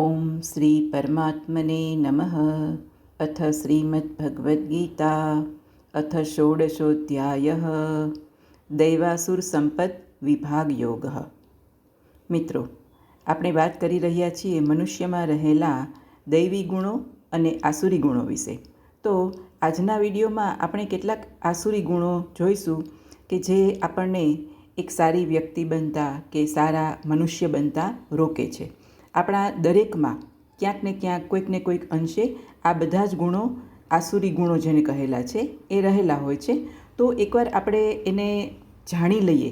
ઓમ શ્રી પરમાત્મને નમઃ અથ શ્રીમદ્ભગવદ્ગીતા અથ ષોડશોધ્યાય દૈવાસુર સંપદ વિભાગ યોગ મિત્રો આપણે વાત કરી રહ્યા છીએ મનુષ્યમાં રહેલા દૈવી ગુણો અને આસુરી ગુણો વિશે. તો આજના વિડીયોમાં આપણે કેટલાક આસુરી ગુણો જોઈશું કે જે આપણને એક સારી વ્યક્તિ બનતા કે સારા મનુષ્ય બનતા રોકે છે. આપણા દરેકમાં ક્યાંક ને ક્યાંક, કોઈક ને કોઈક અંશે આ બધા જ ગુણો, આસુરી ગુણો જેને કહેલા છે, એ રહેલા હોય છે. તો એકવાર આપણે એને જાણી લઈએ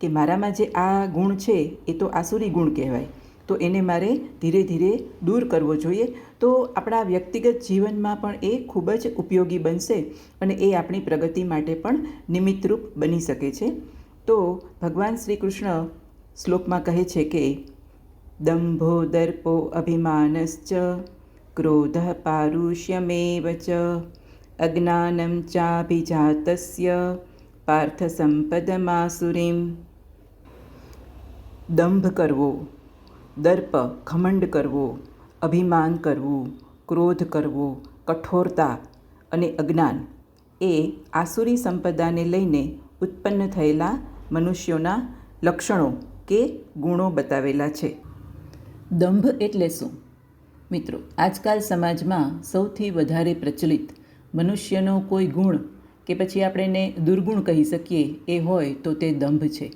કે મારામાં જે આ ગુણ છે, એ તો આસુરી ગુણ કહેવાય. તો એને મારે ધીરે ધીરે દૂર કરવો જોઈએ. તો આપણા વ્યક્તિગત જીવનમાં પણ એ ખૂબ જ ઉપયોગી બનશે અને એ આપણી પ્રગતિ માટે પણ નિમિત્તરૂપ બની શકે છે. તો ભગવાન શ્રી કૃષ્ણ શ્લોકમાં કહે છે કે દંભો દર્પો અભિમાનશ્ચ ક્રોધ પારુષ્યમેવ ચ અજ્ઞાનમ ચાભિજાતસ્ય પાર્થ સંપદમાસુરીમ દંભ કરવો દર્પ ઘમંડ કરવો અભિમાન કરવું ક્રોધ કરવો કઠોરતા અને અજ્ઞાન એ આસુરી સંપદાને લઈને ઉત્પન્ન થયેલા મનુષ્યોના લક્ષણો કે ગુણો બતાવેલા છે. દંભ એટલે શું? મિત્રો, આજકાલ સમાજમાં સૌથી વધારે પ્રચલિત મનુષ્યનો કોઈ ગુણ કે પછી આપણે એને દુર્ગુણ કહી શકીએ એ હોય તો તે દંભ છે.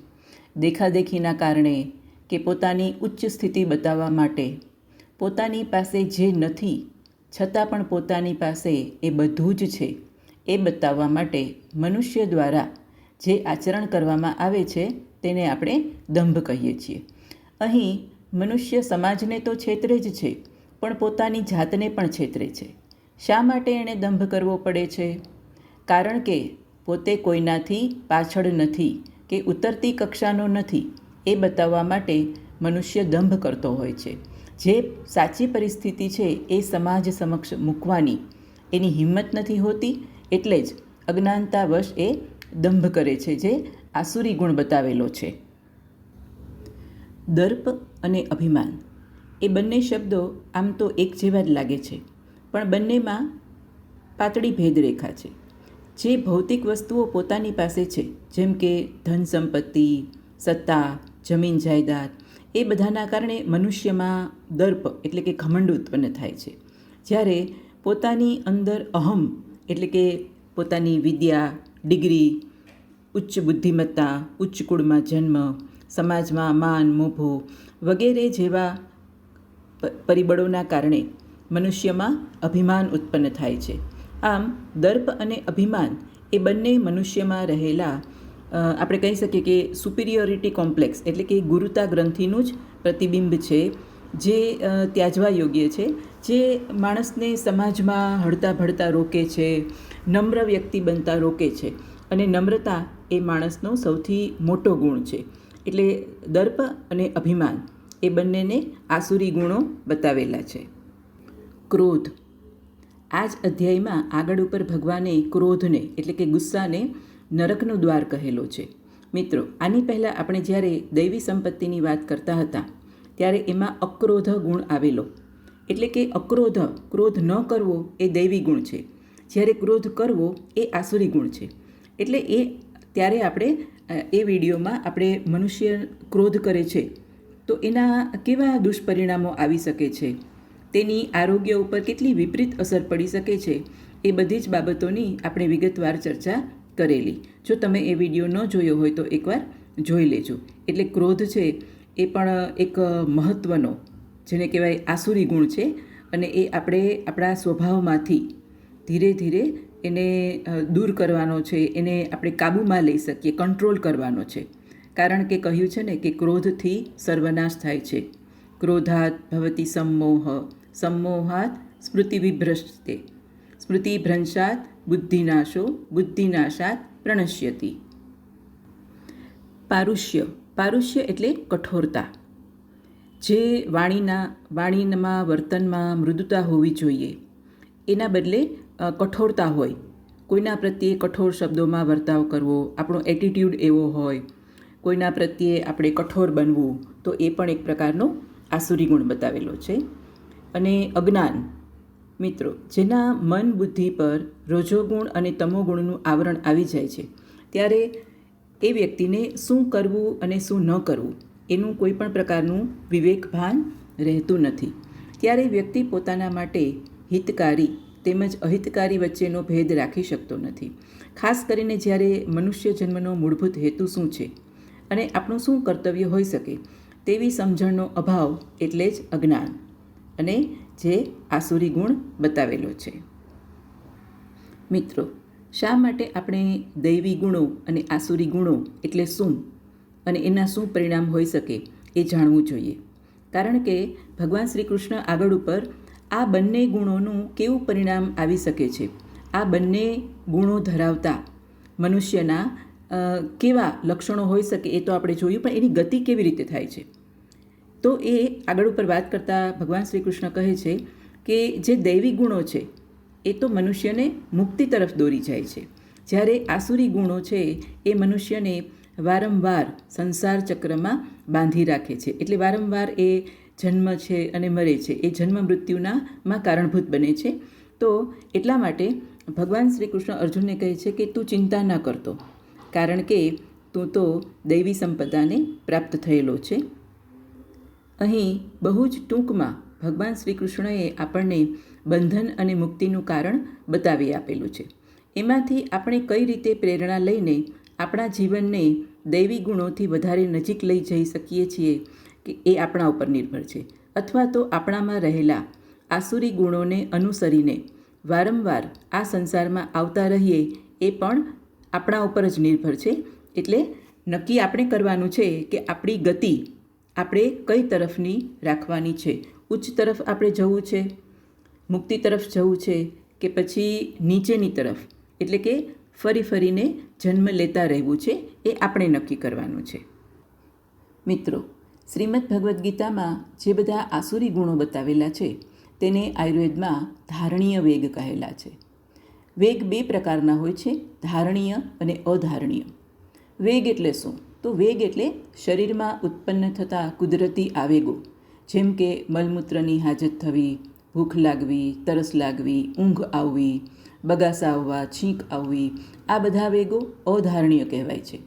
દેખાદેખીના કારણે કે પોતાની ઉચ્ચ સ્થિતિ બતાવવા માટે પોતાની પાસે જે નથી, છતાં પણ પોતાની પાસે એ બધું જ છે એ બતાવવા માટે મનુષ્ય દ્વારા જે આચરણ કરવામાં આવે છે, તેને આપણે દંભ કહીએ છીએ. અહીં મનુષ્ય સમાજને તો છેતરે જ છે, પણ પોતાની જાતને પણ છેતરે છે. શા માટે એણે દંભ કરવો પડે છે? કારણ કે પોતે કોઈનાથી પાછળ નથી કે ઉતરતી કક્ષાનો નથી, એ બતાવવા માટે મનુષ્ય દંભ કરતો હોય છે. જે સાચી પરિસ્થિતિ છે, એ સમાજ સમક્ષ મૂકવાની. એની હિંમત નથી હોતી, એટલે જ અજ્ઞાનતાવશ એ દંભ કરે છે, જે આસુરી ગુણ બતાવેલો છે. દર્પ અને અભિમાન. એ બંને શબ્દો આમ તો એક જેવા જ લાગે છે, પણ બંનેમાં પાતળી ભેદરેખા છે. જે ભૌતિક વસ્તુઓ પોતાની પાસે છે, જેમ કે ધન સંપત્તિ, સત્તા, જમીન જાયદાદ, એ બધાના કારણે મનુષ્યમાં દર્પ એટલે કે ઘમંડ ઉત્પન્ન થાય છે. જ્યારે પોતાની અંદર અહમ એટલે કે પોતાની વિદ્યા, ડિગ્રી, ઉચ્ચ બુદ્ધિમત્તા, ઉચ્ચ કુળમાં જન્મ સમાજમાં માન, મોભો વગેરે જેવા પરિબળોના કારણે મનુષ્યમાં અભિમાન ઉત્પન્ન થાય છે. આમ, દર્પ અને અભિમાન એ બંને મનુષ્યમાં રહેલા આપણે કહી શકીએ કે સુપિરિયોરિટી કોમ્પ્લેક્સ એટલે કે ગુરુતા ગ્રંથિનું જ પ્રતિબિંબ છે, જે ત્યાજવા યોગ્ય છે, જે માણસને સમાજમાં હળતા ભળતા રોકે છે, નમ્ર વ્યક્તિ બનતા રોકે છે અને નમ્રતા એ માણસનો સૌથી મોટો ગુણ છે. એટલે દર્પ અને અભિમાન એ બંનેને આસુરી ગુણો બતાવેલા છે. ક્રોધ. આ જ અધ્યાયમાં આગળ ઉપર ભગવાને ક્રોધને, એટલે કે ગુસ્સાને, નરકનું દ્વાર કહેલો છે. મિત્રો, આની પહેલાં આપણે જ્યારે દૈવી સંપત્તિની વાત કરતા હતા, ત્યારે એમાં અક્રોધ ગુણ આવેલો. એટલે કે અક્રોધ, ક્રોધ ન કરવો એ દૈવી ગુણ છે. જ્યારે ક્રોધ કરવો એ આસુરી ગુણ છે. એટલે એ, ત્યારે આપણે એ વિડીયોમાં આપણે મનુષ્ય ક્રોધ કરે છે, તો એના કેવા દુષ્પરિણામો આવી શકે છે? તેની આરોગ્ય ઉપર કેટલી વિપરીત અસર પડી શકે છે? એ બધી જ બાબતોની આપણે વિગતવાર ચર્ચા કરેલી. જો તમે એ વીડિયો ન જોયો હોય તો એકવાર જોઈ લેજો. એટલે ક્રોધ છે, એ પણ એક મહત્ત્વનો જેને કહેવાય આસુરી ગુણ છે, અને એ આપણે આપણા સ્વભાવમાંથી ધીરે ધીરે એને દૂર કરવાનો છે, એને આપણે કાબૂમાં લઈ શકીએ કંટ્રોલ કરવાનો છે. કારણ કે કહ્યું છે ને કે ક્રોધથી સર્વનાશ થાય છે. ક્રોધાત ભવતી સંમોહ, સંમોહાત સ્મૃતિ વિભ્રષ્ટતે સ્મૃતિ ભ્રંશાત બુદ્ધિનાશો, બુદ્ધિનાશાત પ્રણશ્યતી. પારુષ્ય પારુષ્ય એટલે કઠોરતા. જે વાણીના વાણીમાં વર્તનમાં મૃદુતા હોવી જોઈએ. એના બદલે કઠોરતા હોય. કોઈના પ્રત્યે કઠોર શબ્દોમાં વર્તાવ કરવો આપણો એટીટ્યૂડ એવો હોય. કોઈના પ્રત્યે આપણે કઠોર બનવું તો એ પણ એક પ્રકારનો આસુરી ગુણ બતાવેલો છે. અને અજ્ઞાન, મિત્રો, જેના મન બુદ્ધિ પર રજોગુણ અને તમોગુણનું આવરણ આવી જાય છે, ત્યારે એ વ્યક્તિને શું કરવું અને શું ન કરવું એનું કોઈ પણ પ્રકારનું વિવેક ભાન રહેતું નથી. ત્યારે વ્યક્તિ પોતાના માટે હિતકારી તેમજ અહિતકારી વચ્ચેનો ભેદ રાખી શકતો નથી. ખાસ કરીને જ્યારે મનુષ્ય જન્મનો મૂળભૂત હેતુ શું છે? અને આપણું શું કર્તવ્ય હોઈ શકે? તેવી સમજણનો અભાવ એટલે જ અજ્ઞાન. અને જે આસુરી ગુણ બતાવેલો છે. મિત્રો, શા માટે આપણે દૈવી ગુણો અને આસુરી ગુણો એટલે શું? અને એના શું પરિણામ હોઈ શકે એ જાણવું જોઈએ. કારણ કે ભગવાન શ્રી કૃષ્ણ આગળ ઉપર આ બંને ગુણોનું કેવું પરિણામ આવી શકે છે? આ બંને ગુણો ધરાવતા મનુષ્યના કેવા લક્ષણો હોઈ શકે એ તો આપણે જોયું, પણ એની ગતિ કેવી રીતે થાય છે? તો એ આગળ ઉપર વાત કરતાં ભગવાન શ્રી કૃષ્ણ કહે છે કે જે દૈવી ગુણો છે, એ તો મનુષ્યને મુક્તિ તરફ દોરી જાય છે. જ્યારે આસુરી ગુણો છે, એ મનુષ્યને વારંવાર સંસાર ચક્રમાં બાંધી રાખે છે. એટલે વારંવાર એ જન્મ છે અને મરે છે, એ જન્મ મૃત્યુના માં કારણભૂત બને છે. તો એટલા માટે ભગવાન શ્રી કૃષ્ણ અર્જુનને કહે છે કે તું ચિંતા ન કરતો, કારણ કે તું તો દૈવી સંપદાને પ્રાપ્ત થયેલો છે. અહીં બહુ જ ટૂંકમાં ભગવાન શ્રી કૃષ્ણએ આપણને બંધન અને મુક્તિનું કારણ બતાવી આપેલું છે. એમાંથી આપણે કઈ રીતે પ્રેરણા લઈને આપણા જીવનને દૈવી ગુણોથી વધારે નજીક લઈ જઈ શકીએ છીએ કે એ આપણા ઉપર નિર્ભર છે. અથવા તો આપણામાં રહેલા આસુરી ગુણોને અનુસરીને વારંવાર આ સંસારમાં આવતા રહીએ એ પણ આપણા ઉપર જ નિર્ભર છે. એટલે નક્કી આપણે કરવાનું છે કે આપણી ગતિ આપણે કઈ તરફની રાખવાની છે? ઉચ્ચ તરફ આપણે જવું છે? મુક્તિ તરફ જવું છે? કે પછી નીચેની તરફ? એટલે કે ફરી ફરીને જન્મ લેતા રહેવું છે? એ આપણે નક્કી કરવાનું છે. મિત્રો શ્રીમદ ભગવદ્ ગીતામાં જે બધા આસુરી ગુણો બતાવેલા છે, તેને આયુર્વેદમાં ધારણીય વેગ કહેલા છે. વેગ બે પ્રકારના હોય છે, ધારણીય અને અધારણીય. વેગ એટલે શું? તો વેગ એટલે શરીરમાં ઉત્પન્ન થતા કુદરતી આવેગો, જેમ કે મલમૂત્રની હાજત થવી, ભૂખ લાગવી, તરસ લાગવી, ઊંઘ આવવી, બગાસા આવવા, છીંક આવવી, આ બધા વેગો અધારણીય કહેવાય છે.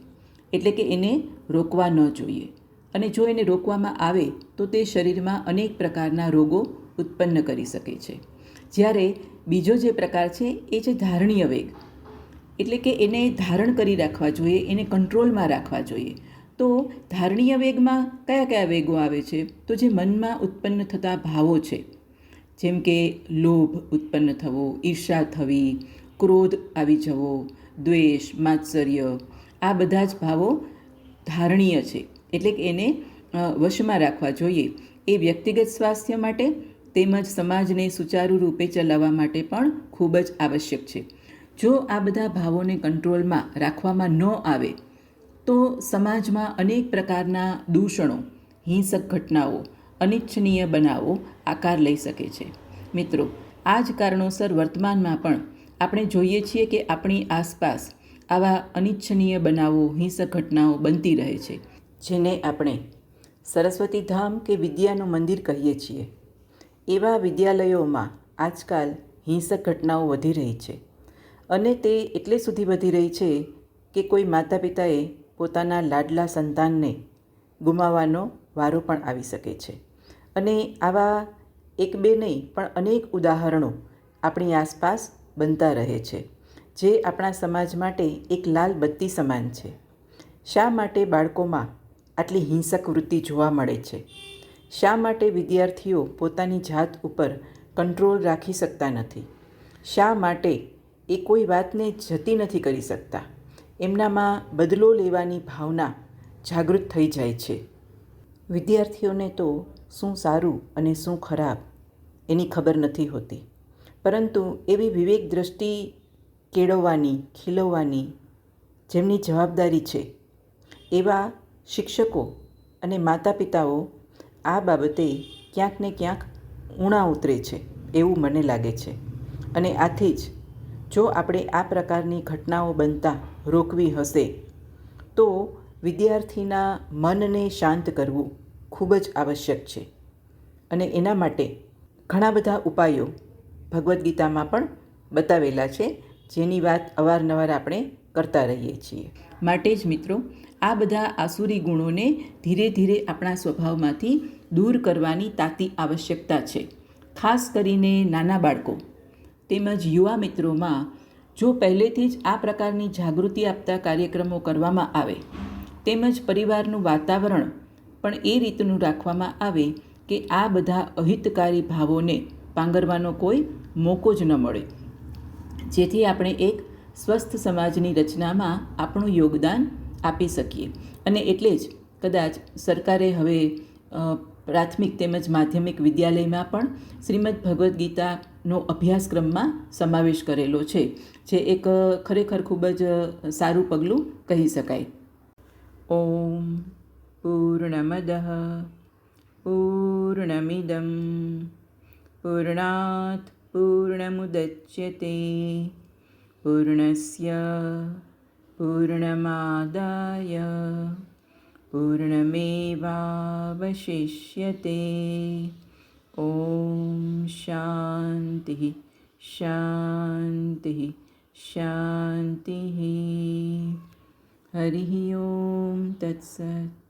એટલે કે એને રોકવા ન જોઈએ. અને જો એને રોકવામાં આવે, તો તે શરીરમાં અનેક પ્રકારના રોગો ઉત્પન્ન કરી શકે છે. જ્યારે બીજો જે પ્રકાર છે, એ છે ધારણીય વેગ. એટલે કે એને ધારણ કરી રાખવા જોઈએ, એને કંટ્રોલમાં રાખવા જોઈએ. તો ધારણીય વેગમાં કયા કયા વેગો આવે છે? તો જે મનમાં ઉત્પન્ન થતા ભાવો છે, જેમ કે લોભ ઉત્પન્ન થવો ઈર્ષા થવી, ક્રોધ આવી જવો, દ્વેષ, માત્સર્ય, આ બધા જ ભાવો ધારણીય છે. એટલે કે એને વશમાં રાખવા જોઈએ. એ વ્યક્તિગત સ્વાસ્થ્ય માટે તેમજ સમાજને સુચારુ રૂપે ચલાવવા માટે પણ ખૂબ જ આવશ્યક છે. જો આ બધા ભાવોને કંટ્રોલમાં રાખવામાં ન આવે, તો સમાજમાં અનેક પ્રકારના દૂષણો, હિંસક ઘટનાઓ, અનિચ્છનીય બનાવો આકાર લઈ શકે છે. મિત્રો, આ જ કારણોસર વર્તમાનમાં પણ આપણે જોઈએ છીએ કે આપણી આસપાસ આવા અનિચ્છનીય બનાવો, હિંસક ઘટનાઓ બનતી રહે છે. જેને આપણે સરસ્વતી ધામ કે વિદ્યાનું મંદિર કહીએ છીએ. એવા વિદ્યાલયોમાં આજકાલ હિંસક ઘટનાઓ વધી રહી છે. અને તે એટલે સુધી વધી રહી છે કે કોઈ માતા પિતાએ પોતાના લાડલા સંતાનને ગુમાવવાનો વારો પણ આવી શકે છે. અને આવા એક બે નહીં, પણ અનેક ઉદાહરણો આપણી આસપાસ બનતા રહે છે, જે આપણા સમાજ માટે એક લાલ બત્તી સમાન છે. શા માટે બાળકોમાં આટલી હિંસક વૃત્તિ જોવા મળે છે. શા માટે વિદ્યાર્થીઓ પોતાની જાત ઉપર કંટ્રોલ રાખી શકતા નથી? શા માટે એ કોઈ વાતને જતી નથી કરી શકતા? એમનામાં બદલો લેવાની ભાવના જાગૃત થઈ જાય છે. વિદ્યાર્થીઓને તો શું સારું અને શું ખરાબ એની ખબર નથી હોતી. પરંતુ એવી વિવેક દ્રષ્ટિ કેળવવાની, ખીલવવાની જેમની જવાબદારી છે, એવા શિક્ષકો અને માતા પિતાઓ આ બાબતે ક્યાંક ને ક્યાંક ઊણા ઉતરે છે એવું મને લાગે છે. અને આથી જ જો આપણે આ પ્રકારની ઘટનાઓ બનતા રોકવી હશે, તો વિદ્યાર્થીના મનને શાંત કરવું ખૂબ જ આવશ્યક છે. અને એના માટે ઘણા બધા ઉપાયો ભગવદ્ ગીતામાં પણ બતાવેલા છે, જેની વાત અવારનવાર આપણે કરતા રહીએ છીએ. માટે જ મિત્રો, આ બધા આસુરી ગુણોને ધીરે ધીરે આપણા સ્વભાવમાંથી દૂર કરવાની તાતી આવશ્યકતા છે. ખાસ કરીને નાના બાળકો. તેમજ યુવા મિત્રોમાં, જો પહેલેથી જ આ પ્રકારની જાગૃતિ આપતા કાર્યક્રમો કરવામાં આવે, તેમજ પરિવારનું વાતાવરણ પણ એ રીતનું રાખવામાં આવે કે આ બધા અહિતકારી ભાવોને પાંગરવાનો કોઈ મોકો જ ન મળે. જેથી આપણે એક સ્વસ્થ સમાજની રચનામાં આપણું યોગદાન આપી શકીએ. અને એટલે જ કદાચ સરકારે હવે પ્રાથમિક તેમજ માધ્યમિક વિદ્યાલયમાં પણ શ્રીમદ ભગવદ્ ગીતાનો અભ્યાસક્રમમાં સમાવેશ કરેલો છે, જે એક ખરેખર ખૂબ જ સારું પગલું કહી શકાય. ઓમ પૂર્ણમદ પૂર્ણમિદમ પૂર્ણાત પૂર્ણમુદચ્યતે. પૂર્ણસ્ય પૂર્ણમાદાય પૂર્ણમેવાવશિષ્યતે ઓમ શાંતિ શાંતિ શાંતિ હરિ ઓમ તત્સત